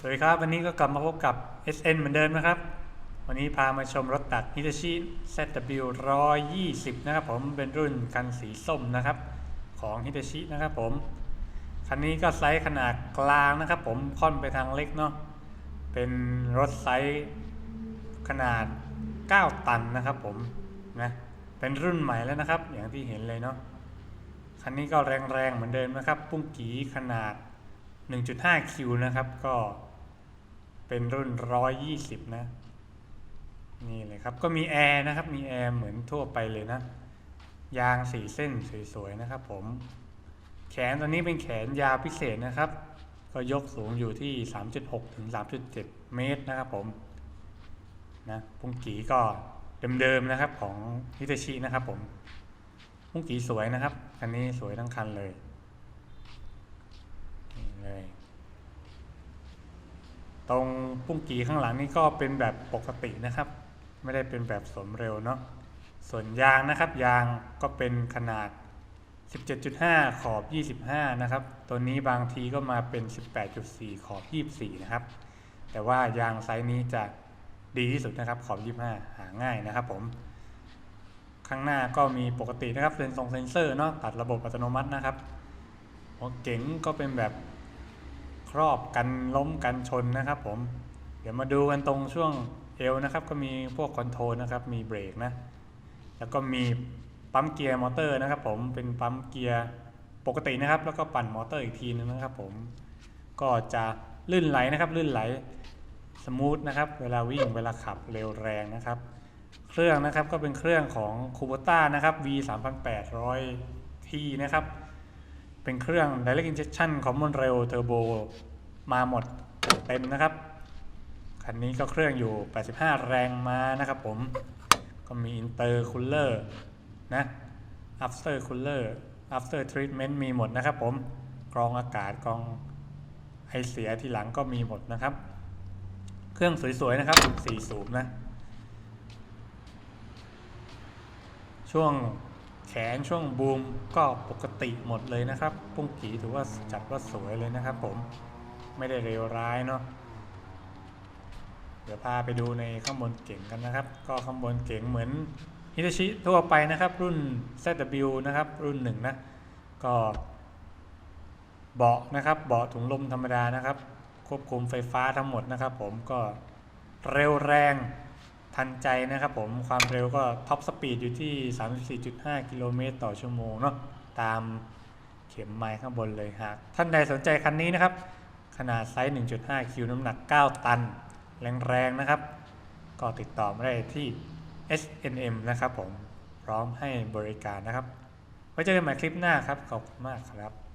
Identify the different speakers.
Speaker 1: สวัสดีครับ วันนี้ก็กลับมาพบกับ SN เหมือนเดิมนะครับ วันนี้พามาชมรถตัด Hitachi ZW 120 นะครับผมเป็นรุ่นคันสีส้มนะครับ ของ Hitachi นะครับผม คันนี้ก็ไซส์ขนาดกลางนะครับผมค่อนไปทางเล็กเนาะเป็นรถไซส์ขนาด 9 ตันนะครับผมนะเป็นรุ่นใหม่แล้วนะครับ อย่างที่เห็นเลยเนาะคันนี้ก็แรงๆเหมือนเดิมนะครับ ปุ้งกีขนาด 1.5คิวนะครับ ก็ เป็นรุ่น 120 นะ นี่เลยครับ ก็มีแอร์นะครับ มีแอร์เหมือนทั่วไปเลยนะ ยางสีเส้นสวยๆนะครับผม แขนตัวนี้เป็นแขนยาวพิเศษนะครับ ก็ยกสูงอยู่ที่ 3.6 ถึง 3.7 เมตรนะครับผมนะปุ้งกีก็เดิมๆนะครับของฮิตาชินะครับผมปุ้งกีสวยนะครับคันนี้สวยทั้งคันเลยนี่เลย ตรงปุ้งกีข้างหลังนี่ก็เป็นแบบปกตินะครับ ไม่ได้เป็นแบบสมเร็วเนาะส่วนยางนะครับ ยางก็เป็นขนาด 17.5 ขอบ 25 นะครับ ตัวนี้บางทีก็มาเป็น 18.4 ขอบ 24 นะครับ แต่ว่ายางไซส์นี้จะดีที่สุดนะครับ ขอบ 25 หาง่ายนะครับผม ข้างหน้าก็มีปกตินะครับเซนทรงเซนเซอร์เนาะตัดระบบอัตโนมัตินะครับหัวเก๋งก็เป็นแบบ ครอบกันล้มกันชนนะครับผม เดี๋ยวมาดูกันตรงช่วงเอวนะครับ ก็มีพวกคอนโทรลนะครับ มีเบรกนะ แล้วก็มีปั๊มเกียร์มอเตอร์นะครับ ผม เป็นปั๊มเกียร์ปกตินะครับ แล้วก็ปั่นมอเตอร์อีกทีนึงนะครับ ผม ก็จะลื่นไหลนะครับ ลื่นไหลสมูทนะครับ เวลาวิ่ง เวลาขับเร็วแรงนะครับ เครื่องนะครับก็เป็นเครื่องของ Kubota นะครับ V 3 8 0 0 T นะครับ เป็นเครื่อง Direct Injection Common Rail Turbo มาหมดเต็มนะครับ คันนี้ก็เครื่องอยู่ 85 แรงม้านะครับผม ก็มี Intercooler นะ After Cooler After Treatment มีหมดนะครับผม กรองอากาศกรองไอเสียทีหลังก็มีหมดนะครับ เครื่องสวยๆนะครับ 4 สูบนะ ช่วง นช่วงบูมก็ปกติหมดเลยนะครับ ปุ้งกีถือว่าจัดว่าสวยเลยนะครับผมไม่ได้เลวร้ายเนาะเดี๋ยวพาไปดูในข้างบนเก่งกันนะครับ ก็ข้างบนเก่งเหมือนฮิตาชิทั่วไปนะครับ รุ่น ZW นะครับ รุ่นหนึ่งนะ ก็เบาะนะครับเบาะถุงลมธรรมดานะครับ ควบคุมไฟฟ้าทั้งหมดนะครับ ผมก็เร็วแรง ทันใจนะครับผมความเร็วก็ท็อปสปีดอยู่ที่ 34.5 กิโลเมตรต่อชั่วโมงเนาะตามเข็มไม้ข้างบนเลยหากท่านใดสนใจคันนี้นะครับ ขนาดไซส์ 1.5 คิวน้ำหนัก 9 ตัน แรงๆนะครับ ก็ติดต่อมาได้ที่ SNM นะครับผมพร้อมให้บริการนะครับ ไว้เจอกันใหม่คลิปหน้าครับ ขอบคุณมากครับ